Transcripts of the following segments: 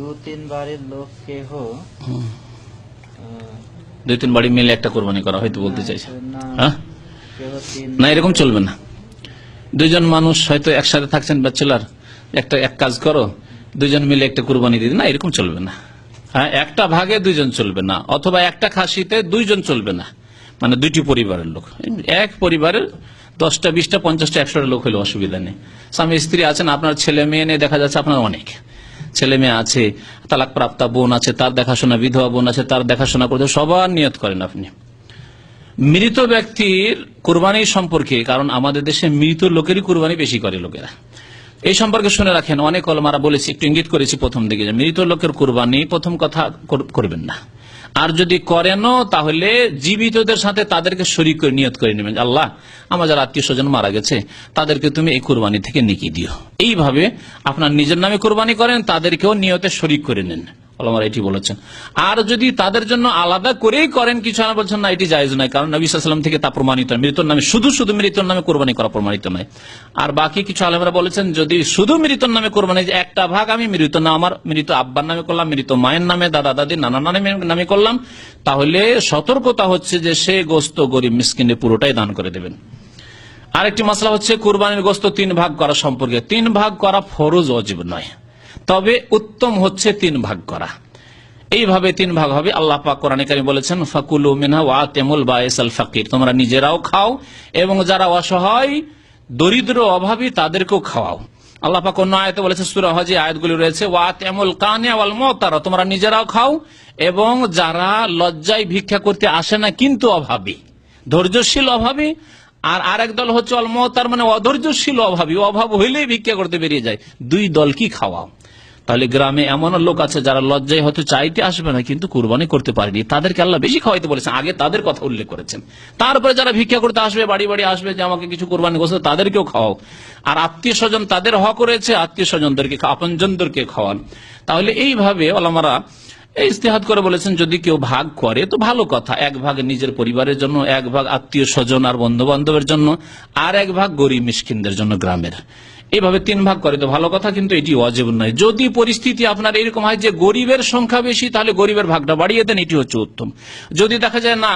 দু তিন বাড়ির লোক কেহ হুম। আহ, দুই তিন বাড়ি মিলে একটা কোরবানি করা হয়তো বলতে চাইছে। হ্যাঁ? না এরকম চলবে না। দুইজন মানুষ হয়তো একসাথে থাকছেন ব্যাচেলার একটা এক কাজ করো দুইজন মিলে একটা কুরবানি দিদি না এরকম চলবে না। হ্যাঁ একটা ভাগে দুইজন চলবে না অথবা একটা খাসিতে দুইজন চলবে না। মানে দুইটি পরিবারের লোক। এক পরিবারের দশটা বিশটা পঞ্চাশটা একশোটা লোক হলে অসুবিধা নেই। স্বামী স্ত্রী আছেন আপনার ছেলে মেয়ে নিয়ে দেখা যাচ্ছে আপনার অনেক। ছেলে মেয়ে আছে তালাক প্রাপ্তা বোন আছে, তার দেখাশোনা, বিধবা বোন আছে, তার দেখাশোনা করতে সবার নিয়ত করেন আপনি। মৃত ব্যক্তির কোরবানি সম্পর্কে, কারণ আমাদের দেশে মৃত লোকেরই কোরবানি বেশি করে লোকেরা। এই সম্পর্কে শুনে রাখেন, অনেক অলমারা বলেছি, একটু ইঙ্গিত করেছি প্রথম দিকে যে মৃত লোকের কোরবানি প্রথম কথা কর- করবেন না। আর যদি করেনও, তাহলে জীবিতদের সাথে তাদেরকে শরিক করে, নিয়ত করে নেবেন। আল্লাহ, আমার যারা আত্মীয় স্বজন মারা গেছে, তাদেরকে তুমি এই কোরবানি থেকে নিকি দিও। এইভাবে আপনার নিজের নামে কোরবানি করেন, তাদেরকেও নিয়তে শরিক করে নেন। আলমার এটি বলেছেন। আর যদি তাদের জন্য আলাদা করেই করেন, কিছু না বলছেন, না, এটি জায়জ নয়। কারণ নবী সাল্লাম থেকে তা প্রমাণিত নয়। মৃত্যুর নামে শুধু শুধু মৃত্যুর নামে কোরবানি করা প্রমাণিত নয়। আর বাকি কিছু আলমরা বলেছেন, যদি শুধু মৃত্যুর নামে কোরবানি, একটা ভাগ আমি মৃত না, আমার মৃত আব্বার নামে করলাম, মৃত মায়ের নামে, দাদা দাদি নানা নামে নামে করলাম, তাহলে সতর্কতা হচ্ছে যে সে গোস্ত গরিব মিসকিনে পুরোটাই দান করে দেবেন। আরেকটি মশলা হচ্ছে, কুরবানির গোস্ত তিন ভাগ করা সম্পর্কে। তিন ভাগ করা ফরজ, অজীব নয়। তবে উত্তম হচ্ছে তিন ভাগ করা। এইভাবে তিন ভাগ হবে। আল্লাহ পাক কোরআন কারিম বলেছেন, ফাকুলু মিনহা ওয়া তেমুল বায়েস ফাকির। তোমরা নিজেরাও খাও এবং যারা অসহায়, দরিদ্র, অভাবী, তাদেরকেও খাওয়াও। আল্লাহ পাক অন্য আয়তে বলেছে সূরা হজে আয়াতগুলি রয়েছে, ওয়া তেমুল কানিয়া ওয়াল মুতারা তোমরা নিজেরাও খাও এবং যারা লজ্জায় ভিক্ষা করতে আসে না, কিন্তু অভাবী, ধৈর্যশীল অভাবী, আর আরেক দল হচ্ছে অলমতার মানে অধৈর্যশীল অভাবী। অভাব হইলেই ভিক্ষা করতে বেরিয়ে যায়। দুই দল কি খাওয়াও? তাহলে গ্রামে এমন লোক আছে যারা লজ্জায় হয়তো চাইতে আসবে না, কিন্তু কুরবানি করতে পারেনি। তাদেরকে আল্লাহ বেশি খাওয়াইতে বলেছেন। আগে তাদের কথা উল্লেখ করেছেন। তারপরে যারা ভিক্ষা করতে আসবে, বাড়ি বাড়ি আসবে যে আমাকে কিছু কোরবানি করছে, তাদেরকেও খাওয়াও। আর আত্মীয় স্বজন তাদের হক রয়েছে, আত্মীয় স্বজনদেরকে আপনজনদেরকে খাওয়ান। তাহলে এইভাবে ওলামারা ইস্তেহাত করে বলেছেন, যদি কেউ ভাগ করে, তো ভালো কথা। এক ভাগ নিজের পরিবারের জন্য, এক ভাগ আত্মীয় স্বজন আর বন্ধু বান্ধবের জন্য, আর এক ভাগ গরিব মিসকিনদের জন্য গ্রামের। এইভাবে তিন ভাগ করে তো ভালো কথা, কিন্তু এটি অজেব নয়। যদি পরিস্থিতি আপনার এরকম হয় যে গরিবের সংখ্যা বেশি, তাহলে গরিবের ভাগটা বাড়িয়ে দেন, এটি হচ্ছে উত্তম। যদি দেখা যায় না,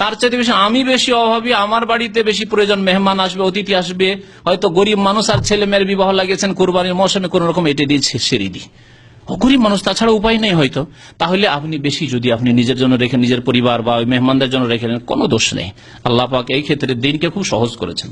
তার চাইতে বেশি আমি বেশি অভাবী, আমার বাড়িতে বেশি প্রয়োজন মেহমান আসবে, অতিথি আসবে, হয়তো গরিব মানুষ আর ছেলে মেয়ের বিবাহ লাগিয়েছেন, কোরবানির মৌসুমে কোন রকম এটি দিয়ে সেরে দিই। গরিব মানুষ, তাছাড়া উপায় নেই হয়তো। তাহলে আপনি বেশি যদি আপনি নিজের জন্য রেখে, নিজের পরিবার বা মেহমানদের জন্য রেখে নেন কোনো দোষ নেই। আল্লাহ পাক এই ক্ষেত্রে দিনকে খুব সহজ করেছেন।